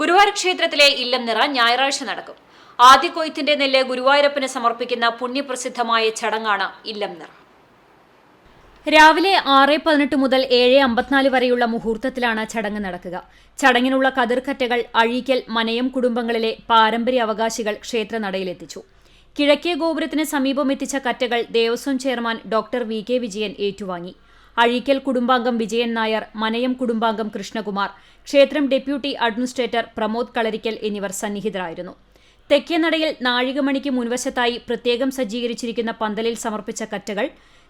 ഗുരുവായൂർ ക്ഷേത്രത്തിലെ ഇല്ലം നിറ ഞായറാഴ്ച നടക്കും. ആദ്യ കൊയ്ത്തിന്റെ നെല്ല് ഗുരുവായൂരപ്പന് സമർപ്പിക്കുന്ന പുണ്യപ്രസിദ്ധമായ ചടങ്ങാണ് ഇല്ലം നിറ. രാവിലെ ആറ് പതിനെട്ട് മുതൽ ഏഴ് അമ്പത്തിനാല് വരെയുള്ള മുഹൂർത്തത്തിലാണ് ചടങ്ങ് നടക്കുക. ചടങ്ങിനുള്ള കതിർക്കറ്റകൾ അഴീക്കൽ മനയം കുടുംബങ്ങളിലെ പാരമ്പര്യ അവകാശികൾ ക്ഷേത്രനടയിലെത്തിച്ചു. കിഴക്കേ ഗോപുരത്തിന് സമീപം എത്തിച്ച കറ്റകൾ Devaswom chairman doctor V K Vijayan ഏറ്റുവാങ്ങി. അഴീക്കൽ കുടുംബാംഗം വിജയൻ നായർ മനയം കുടുംബാംഗം കൃഷ്ണകുമാർ ക്ഷേത്രം ഡെപ്യൂട്ടി അഡ്മിനിസ്ട്രേറ്റർ പ്രമോദ് കളരിക്കൽ എന്നിവർ സന്നിഹിതരായിരുന്നു. തെക്കേനടയിൽ നാഴികമണിക്ക് മുൻവശത്തായി പ്രത്യേകം സജ്ജീകരിച്ചിരിക്കുന്ന പന്തലിൽ സമർപ്പിച്ച കറ്റകൾ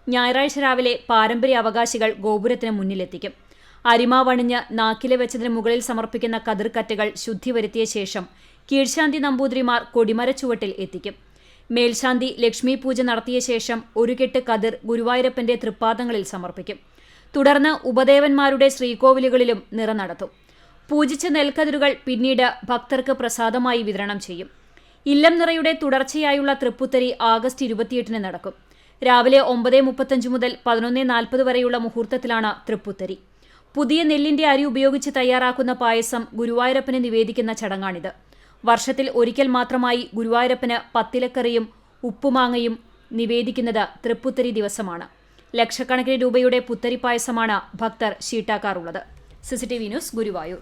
ഞായറാഴ്ച രാവിലെ പാരമ്പര്യ അവകാശികൾ ഗോപുരത്തിന് മുന്നിലെത്തിക്കും. അരിമാവണിഞ്ഞ് നാക്കിലെ വെച്ചതിന് മുകളിൽ സമർപ്പിക്കുന്ന കതിർക്കറ്റകൾ ശുദ്ധി വരുത്തിയ ശേഷം കീഴ്ശാന്തി നമ്പൂതിരിമാർ കൊടിമരച്ചുവട്ടിൽ എത്തിക്കും. മേൽശാന്തി ലക്ഷ്മി പൂജ നടത്തിയ ശേഷം ഒരു കെട്ട് കതിർ ഗുരുവായൂരപ്പന്റെ തൃപ്പാദങ്ങളിൽ സമർപ്പിക്കും. തുടർന്ന് ഉപദേവന്മാരുടെ ശ്രീകോവിലുകളിലും നിറ നടത്തും. പൂജിച്ച നെൽക്കതിരുകൾ പിന്നീട് ഭക്തർക്ക് പ്രസാദമായി വിതരണം ചെയ്യും. ഇല്ലം നിറയുടെ തുടർച്ചയായുള്ള തൃപ്പുത്തരി ആഗസ്റ്റ് ഇരുപത്തിയെട്ടിന് നടക്കും. രാവിലെ ഒമ്പത് മുപ്പത്തഞ്ച് മുതൽ പതിനൊന്ന് നാൽപ്പത് വരെയുള്ള മുഹൂർത്തത്തിലാണ് തൃപ്പുത്തരി. പുതിയ നെല്ലിന്റെ അരി ഉപയോഗിച്ച് തയ്യാറാക്കുന്ന പായസം ഗുരുവായൂരപ്പന് നിവേദിക്കുന്ന ചടങ്ങാണിത്. വർഷത്തിൽ ഒരിക്കൽ മാത്രമായി ഗുരുവായൂരപ്പന് പത്തിലക്കറിയും ഉപ്പുമാങ്ങയും നിവേദിക്കുന്നത് തൃപ്പുത്തരി ദിവസമാണ്. ലക്ഷക്കണക്കിന് രൂപയുടെ പുത്തരി പായസമാണ് ഭക്തർ ശീട്ടാക്കാറുള്ളത്. CCTV news Guruvayur.